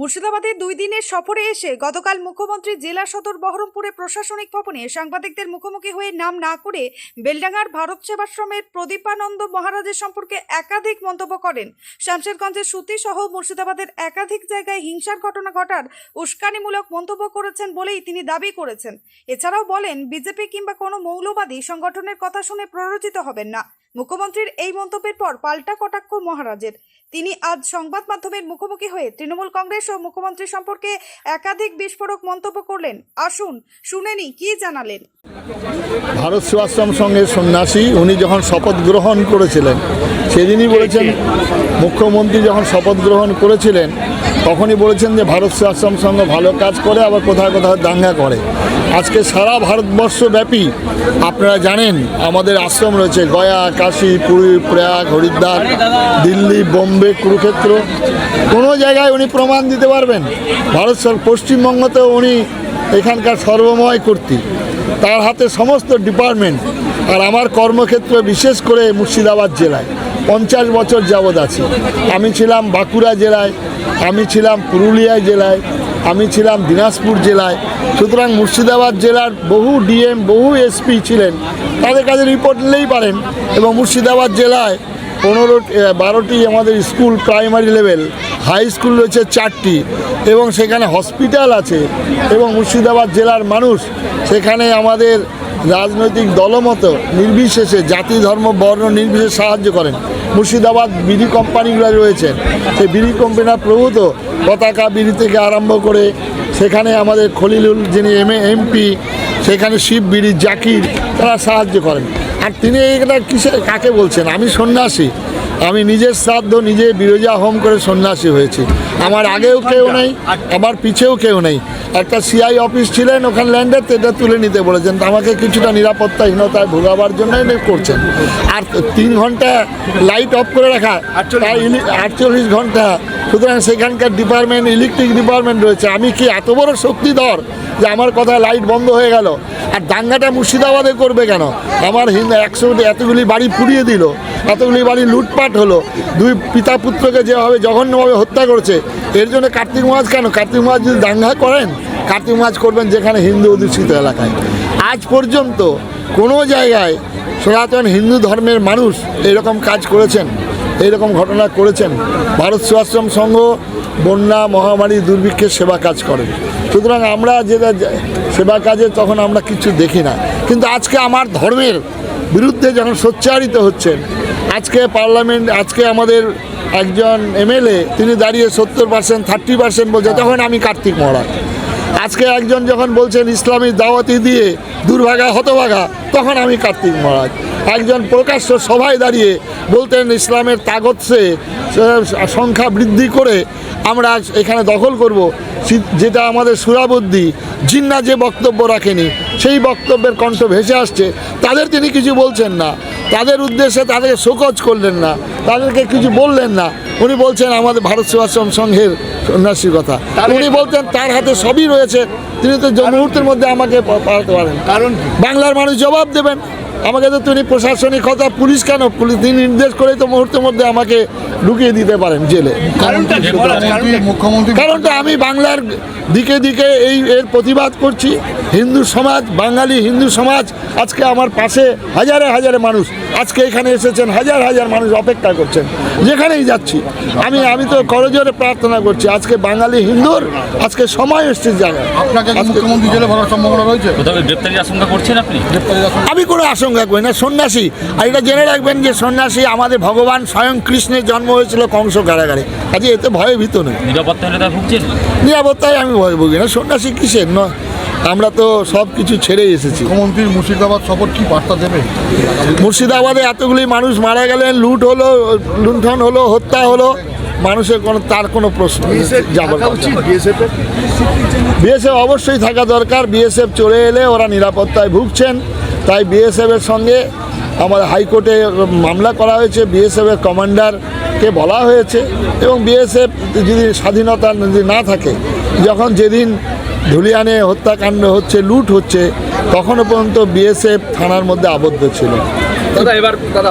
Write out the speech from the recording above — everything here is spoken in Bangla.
মুর্শিদাবাদে দুই দিনের সফরে এসে গতকাল মুখ্যমন্ত্রী জেলা সদর বহরমপুরে প্রশাসনিক ভবনে সাংবাদিকদের মুখোমুখি হয়ে নাম না করে বেলডাঙ্গার ভারত সেবাশ্রমের প্রদীপানন্দ মহারাজের সম্পর্কে একাধিক মন্তব্য করেন। শামশেরগঞ্জের সুতি সহ মুর্শিদাবাদের একাধিক জায়গায় হিংসার ঘটনা ঘটার উস্কানিমূলক মন্তব্য করেছেন বলেই তিনি দাবি করেছেন। এছাড়াও বলেন, বিজেপি কিংবা কোনো মৌলবাদী সংগঠনের কথা শুনে প্ররোচিত হবেন না। মুখ্যমন্ত্রীর এই মন্তব্যের পর পাল্টা কটাক্ষ মহারাজের। তিনি আজ সংবাদ মাধ্যমের মুখোমুখি হয়ে তৃণমূল কংগ্রেস ও মুখ্যমন্ত্রী সম্পর্কে একাধিক বিস্ফোরক মন্তব্য করলেন। আসুন শুনেনি কি জানালেন? ভারত সেবাশ্রম সঙ্গে সন্ন্যাসী, উনি যখন শপথ গ্রহণ করেছিলেন, সেদিনই বলেছেন, মুখ্যমন্ত্রী যখন শপথ গ্রহণ করেছিলেন তখনই বলেছেন যে ভারত সে আশ্রম সঙ্গে ভালো কাজ করে, আবার কোথাও কোথাও দাঙ্গা করে। আজকে সারা ভারতবর্ষ ব্যাপী আপনারা জানেন, আমাদের আশ্রম রয়েছে গয়া, কাশী, পুরী, প্রয়াগ, হরিদ্বার, দিল্লি, বোম্বে, কুরুক্ষেত্র। কোনো জায়গায় উনি প্রমাণ দিতে পারবেন। ভারত পশ্চিমবঙ্গতেও উনি এখানকার সর্বময় কর্তৃ। তার হাতে সমস্ত ডিপার্টমেন্ট, আর আমার কর্মক্ষেত্র বিশেষ করে মুর্শিদাবাদ জেলায়। পঞ্চাশ বছর যাবৎ আছি। আমি ছিলাম বাঁকুড়া জেলায়, আমি ছিলাম পুরুলিয়া জেলায়, আমি ছিলাম দিনাজপুর জেলায়। সুতরাং মুর্শিদাবাদ জেলার বহু ডিএম, বহু এসপি ছিলেন। তাদের কাছে রিপোর্ট নিলেই পারেন এবং মুর্শিদাবাদ জেলায় পনেরো বারোটি আমাদের school primary level high school রয়েছে চারটি এবং সেখানে হসপিটাল আছে এবং মুর্শিদাবাদ জেলার মানুষ সেখানে আমাদের রাজনৈতিক দলমত নির্বিশেষে জাতি, ধর্ম, বর্ণ নির্বিশেষে সাহায্য করেন। মুর্শিদাবাদ বিড়ি কোম্পানিগুলো রয়েছেন সেই বিড়ি কোম্পানিরা প্রভূত পতাকা বিড়ি থেকে আরম্ভ করে সেখানে আমাদের খলিলুল যিনি এম, এমপি, সেখানে শিব বিড়ি, জাকির, তারা সাহায্য করেন। আর তিনি এটা কিসে, কাকে বলছেন? আমি সন্ন্যাসী। আমি নিজের শ্রাদ্ধ নিজে বিরোজা হোম করে সন্ন্যাসী হয়েছি। আমার আগেও কেউ নেই আমার পিছেও কেউ নেই। একটা সিআই অফিস ছিলেন ওখানে ল্যান্ডের এটা তুলে নিতে বলেছেন। তো আমাকে কিছুটা নিরাপত্তাহীনতায় ভোগাবার জন্য করছেন। আর তিন ঘণ্টা লাইট অফ করে রাখা আটচল্লিশ ঘণ্টা। সুতরাং সেখানকার ডিপার্টমেন্ট ইলেকট্রিক ডিপার্টমেন্ট রয়েছে। আমি কি এত বড় শক্তিধর যে আমার কথা লাইট বন্ধ হয়ে গেল? আর দাঙ্গাটা মুর্শিদাবাদে করবে কেন? আমার হিন্দু একশো এতগুলি বাড়ি পুড়িয়ে দিল, এতগুলি বাড়ি লুটপাট হলো, দুই পিতা পুত্রকে যেভাবে জঘন্যভাবে হত্যা করেছে, এর জন্য কার্তিক মাস কেন? কার্তিক মাস যদি দাঙ্গা করেন, কার্তিক মাস করবেন যেখানে হিন্দু অধিষ্ঠিত এলাকায়। আজ পর্যন্ত কোনো জায়গায় সনাতন হিন্দু ধর্মের মানুষ এরকম কাজ করেছেন। এইরকম ঘটনা করেছেন ভারত সেবাশ্রম সংঘ, বন্যা মহামারী দুর্ভিক্ষের সেবা কাজ করেন সুতরাং আমরা যেটা সেবা কাজে তখন আমরা কিছু দেখি না। কিন্তু আজকে আমার ধর্মের বিরুদ্ধে যখন সোচ্চারিত হচ্ছেন, আজকে পার্লামেন্ট, আজকে আমাদের একজন এমএলএ, তিনি দাঁড়িয়ে সত্তর পার্সেন্ট, থার্টি পার্সেন্ট বলছে, তখন আমি কার্তিক মহারাজ। আজকে একজন যখন বলছেন, ইসলামী দাওয়াতি দিয়ে দুর্ভাগা, হতভাগা তখন আমি কার্তিক মহারাজ। একজন প্রকাশ্য সভায় দাঁড়িয়ে বলতেন ইসলামের তাগতসে সংখ্যা বৃদ্ধি করে আমরা এখানে দখল করব। যেটা আমাদের সুরাবুদ্ধি জিন্না যে বক্তব্য রাখেনি সেই বক্তব্যের কণ্ঠ ভেসে আসছে। তাদের তিনি কিছু বলছেন না। তাদের উদ্দেশ্যে তাদেরকে শোকজ করলেন না। তাদেরকে কিছু বললেন না। উনি বলছেন আমাদের ভারত সেবাশ্রম সংঘের সন্ন্যাসীর কথা। উনি বলতেন তার হাতে সবই রয়েছে। তিনি তো মুহূর্তের মধ্যে আমাকে পাঠাতে পারেন। কারণ বাংলার মানুষ জবাব দেবেন। আমাকে তো তিনি প্রশাসনিক কথা পুলিশ কেন? পুলিশ তিনি নির্দেশ করেই তো মুহূর্তের মধ্যে আমাকে ঢুকিয়ে দিতে পারেন জেলে। কারণটা মুখ্যমন্ত্রী মুখ্যমন্ত্রী কারণটা আমি বাংলার দিকে দিকে এই এর প্রতিবাদ করছি। হিন্দু সমাজ বাঙালি হিন্দু সমাজ আজকে আমার পাশে হাজারে হাজারে মানুষ আজকে এখানে এসেছেন হাজার হাজার মানুষ অপেক্ষা করছেন যেখানেই যাচ্ছি। আমি আমি তো করজোরে প্রার্থনা করছি আজকে বাঙালি হিন্দুর আজকে সময় এসছে জায়গায় আপনাকে মুখ্যমন্ত্রী জেলে ভরার সম্ভাবনা রয়েছে? আমি কোনো আশঙ্কা করি না সন্ন্যাসী? আর এটা জেনে রাখবেন যে সন্ন্যাসী আমাদের ভগবান স্বয়ং কৃষ্ণের জন্ম হয়েছিল কংস কারাগারে। কাজে এতে ভয়ে ভীত নয়। নিরাপত্তা ভুগছেন? নিরাপত্তায় আমি ভয় ভুগি না। সন্ন্যাসী কিসের? নয় আমরা তো সব কিছু ছেড়ে এসেছি। মুখ্যমন্ত্রীর মুর্শিদাবাদ সফর কি বার্তা দেবে? মুর্শিদাবাদে এতগুলি মানুষ মারা গেলেন লুট হলো লুণ্ঠন হলো হত্যা হলো মানুষের কোনো তার কোনো প্রশ্ন যাবার বিএসএফ অবশ্যই থাকা দরকার। বিএসএফ চলে এলে ওরা নিরাপত্তায় ভুগছেন। তাই বিএসএফের সঙ্গে আমাদের হাইকোর্টে মামলা করা হয়েছে। বিএসএফের কমান্ডারকে বলা হয়েছে এবং বিএসএফ যদি স্বাধীনতা যদি না থাকে, যখন যেদিন ধুলিয়ানে হত্যাকাণ্ড হচ্ছে, লুট হচ্ছে, তখনও পর্যন্ত বিএসএফ থানার মধ্যে আবদ্ধ ছিল। দাদা, এবার দাদা